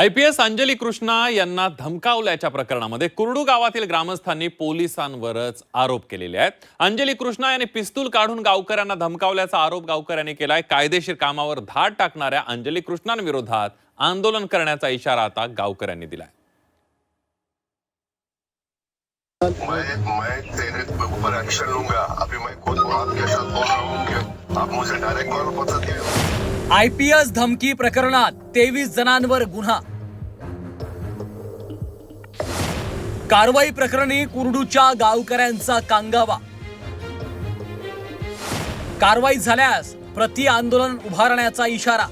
IPS Anjali Krishna यांना धमकावल्याच्या प्रकरणामध्ये कुर्डू गावातील ग्रामस्थांनी पोलिसांवरच आरोप केलेले आहेत. अंजली कृष्णा यांनी पिस्तूल काढून गावकऱ्यांना धमकावल्याचा आरोप गावकऱ्यांनी केलाय. कायदेशीर कामावर धाड टाकणाऱ्या अंजली कृष्णांविरोधात आंदोलन करण्याचा इशारा आता गावकऱ्यांनी दिलाय. मैं एक्शन लूंगा अभी मैं खुद आपके साथ बोल रहा हूँ आप मुझे डायरेक्ट पसंद आयपीएस धमकी प्रकरणात तेवीस जणांवर गुन्हा. कारवाई प्रकरणी कुर्डूच्या गावकऱ्यांचा कांगावा. कारवाई झाल्यास प्रति आंदोलन उभारण्याचा इशारा.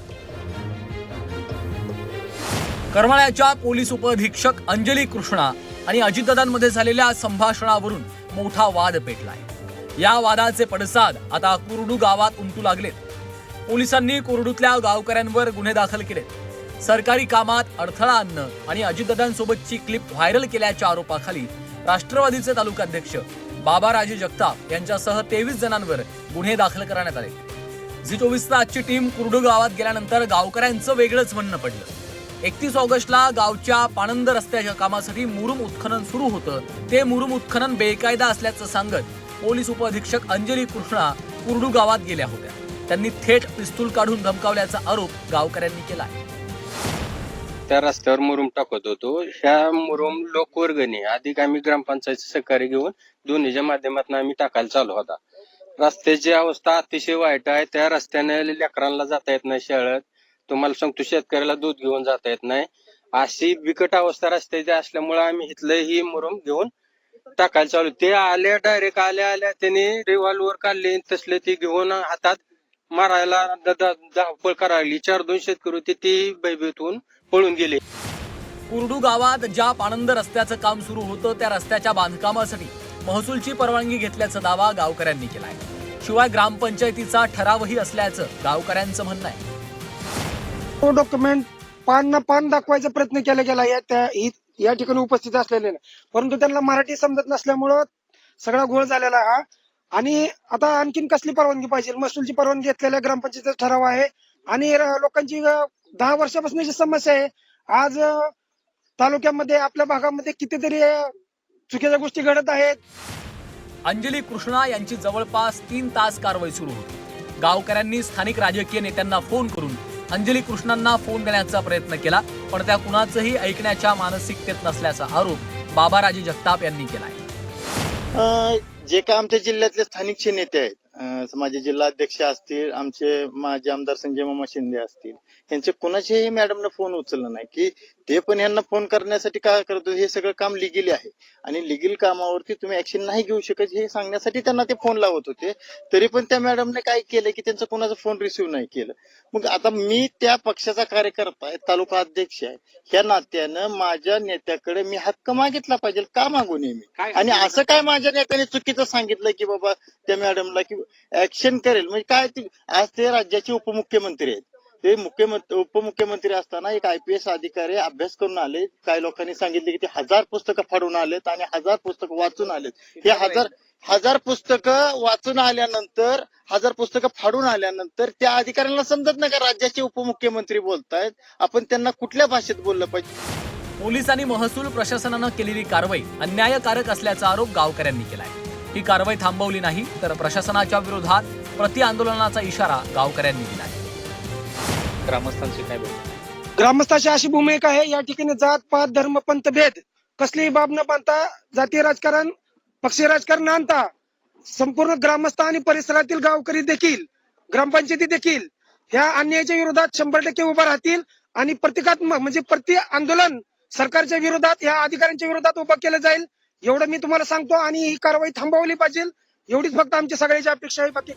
करमाळ्याच्या पोलीस उपअधीक्षक अंजली कृष्णा आणि अजितदादांमध्ये झालेल्या संभाषणावरून मोठा वाद पेटलाय. या वादाचे पडसाद आता कुर्डू गावात उमटू लागलेत. पोलिसांनी कुर्डूतल्या गावकऱ्यांवर गुन्हे दाखल केले सरकारी कामात अडथळा आणणं आणि अजितदादांसोबतची क्लिप व्हायरल केल्याच्या आरोपाखाली राष्ट्रवादीचे तालुकाध्यक्ष बाबाराजे जगताप यांच्यासह तेवीस जणांवर गुन्हे दाखल करण्यात आले. झी चोवीस आजची टीम कुर्डू गावात गेल्यानंतर गावकऱ्यांचं वेगळंच म्हणणं पडलं. एकतीस ऑगस्टला गावच्या पाणंद रस्त्याच्या कामासाठी मुरुम उत्खनन सुरू होतं. ते मुरुम उत्खनन बेकायदा असल्याचं सांगत पोलीस उपअधीक्षक अंजली कृष्णा कुर्डू गावात गेल्या होत्या. त्यांनी थेट पिस्तूल काढून धमकावल्याचा आरोप गावकऱ्यांनी केला त्या रस्त्यावर मुरुम टाकत होतो. ह्या मुरुम लोकवर्गणी अधिक आम्ही ग्रामपंचायत सहकार्य घेऊन दोन्हीच्या माध्यमातून आम्ही टाकायला चालू होता. रस्त्याची अवस्था अतिशय वाईट आहे. त्या रस्त्याने लेकरांना जाता येत नाही शाळेत. तुम्हाला सांगतो शेतकऱ्याला दूध घेऊन जाता येत नाही. अशी बिकट अवस्था रस्त्याची असल्यामुळे आम्ही इथलं ही मुरुम घेऊन टाकायला चालू. ते आल्या डायरेक्ट आल्या आल्या त्यांनी रिव्हॉल्वर काढले. तसले ते घेऊन हातात मारायला द- द- धावपळ करायला. लागली चार दोन शेतकरी होते ते भयभीत पळून गेले. कुर्डू गावात ज्या पाणंद रस्त्याचं काम सुरू होतं त्या रस्त्याच्या बांधकामासाठी. महसूलची परवानगी घेतल्याचा दावा गावकऱ्यांनी केलाय. शिवाय ग्रामपंचायतीचा ठरावही असल्याचं गावकऱ्यांचं म्हणणं आहे. तो डॉक्युमेंट पान ना पान दाखवायचा प्रयत्न केला गेला. या त्या या ठिकाणी उपस्थित असलेले परंतु त्यांना मराठी समजत नसल्यामुळं सगळा घोळ झालेला हा. आणि आता आणखीन कसली परवानगी पाहिजे? महसूलची परवानगी घेतलेल्या ग्रामपंचायतीचा ठराव आहे. आणि लोकांची दहा वर्षापासूनची समस्या आहे. आज तालुक्यामध्ये आपल्या भागामध्ये कितीतरी चुकीच्या गोष्टी घडत आहेत. अंजली कृष्णा यांची जवळपास तीन तास कारवाई सुरू होती. गावकऱ्यांनी स्थानिक राजकीय नेत्यांना फोन करून अंजली कृष्णांना फोन देण्याचा प्रयत्न केला पण त्या कुणाचंही ऐकण्याच्या मानसिकतेत नसल्याचा आरोप बाबाराजे जगताप यांनी केलाय. अ, जे काय आमच्या जिल्ह्यातले स्थानिकचे नेते आहेत माझे जिल्हाध्यक्ष असतील आमचे माजी आमदार संजय मामा शिंदे असतील यांचे कोणाचेही मॅडमनं फोन उचलला नाही की ते पण यांना फोन करण्यासाठी काय करतो हे सगळं काम लिगली आहे. आणि लिगल कामावरती तुम्ही ऍक्शन नाही घेऊ शकत हे सांगण्यासाठी त्यांना ते फोन लावत होते. तरी पण त्या मॅडमने काय केलं की त्यांचा कोणाचा फोन रिसिव्ह नाही केलं. मग आता मी त्या पक्षाचा कार्यकर्ता आहे तालुका अध्यक्ष आहे ह्या नात्यानं माझ्या नेत्याकडे मी हक्क मागितला पाहिजे का मागू नये मी आणि असं काय माझ्या नेत्याने चुकीचं सांगितलं की बाबा त्या मॅडमला की ऍक्शन करेल. म्हणजे काय आज ते राज्याचे उपमुख्यमंत्री आहेत. ते मुख्यमंत्री उपमुख्यमंत्री असताना एक आयपीएस अधिकारी अभ्यास करून आले. काही लोकांनी सांगितले की ते हजार पुस्तकं फाडून आलेत आणि हजार पुस्तकं वाचून आलेत. हे हजार हजार पुस्तकं वाचून आल्यानंतर हजार पुस्तकं फाडून आल्यानंतर त्या अधिकाऱ्यांना समजत नाही का राज्याचे उपमुख्यमंत्री बोलतायत. आपण त्यांना कुठल्या भाषेत बोललं पाहिजे? पोलीस आणि महसूल प्रशासनानं केलेली कारवाई अन्यायकारक असल्याचा आरोप गावकऱ्यांनी केलाय. ही कारवाई थांबवली नाही तर प्रशासनाच्या विरोधात प्रति आंदोलनाचा इशारा गावकऱ्यांनी दिला आहे. ग्रामस्थांची काय ग्रामस्थाची अशी भूमिका आहे या ठिकाणी जात पात धर्म पंथ भेद कसलीही बाब न बांधता जातीय राजकारण पक्षीय राजकारण न आणता संपूर्ण ग्रामस्थ आणि परिसरातील गावकरी देखील ग्रामपंचायती देखील ह्या अन्यायाच्या विरोधात शंभर टक्के उभा राहतील आणि प्रतिकात्मक म्हणजे प्रति आंदोलन सरकारच्या विरोधात ह्या अधिकाऱ्यांच्या विरोधात उभं केलं जाईल. एवढं मी तुम्हाला सांगतो आणि ही कारवाई थांबवली पाहिजे. एवढीच फक्त आमची सगळ्याची अपेक्षा आहे. बाकी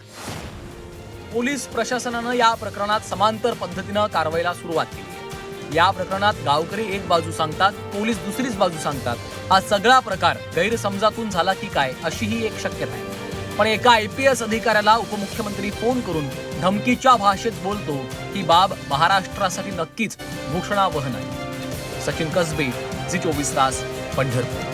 पोलीस प्रशासनानं या प्रकरणात समांतर पद्धतीनं कारवाईला सुरुवात केली या प्रकरणात गावकरी एक बाजू सांगतात पोलीस दुसरीच बाजू सांगतात. हा सगळा प्रकार गैरसमजातून झाला की काय अशी ही एक शक्यता आहे. पण एका आयपीएस अधिकाऱ्याला उपमुख्यमंत्री फोन करून धमकीच्या भाषेत बोलतो ही बाब महाराष्ट्रासाठी नक्कीच भूषणावह नाही सचिन कसबे झी चोवीस तास पंढरपूर.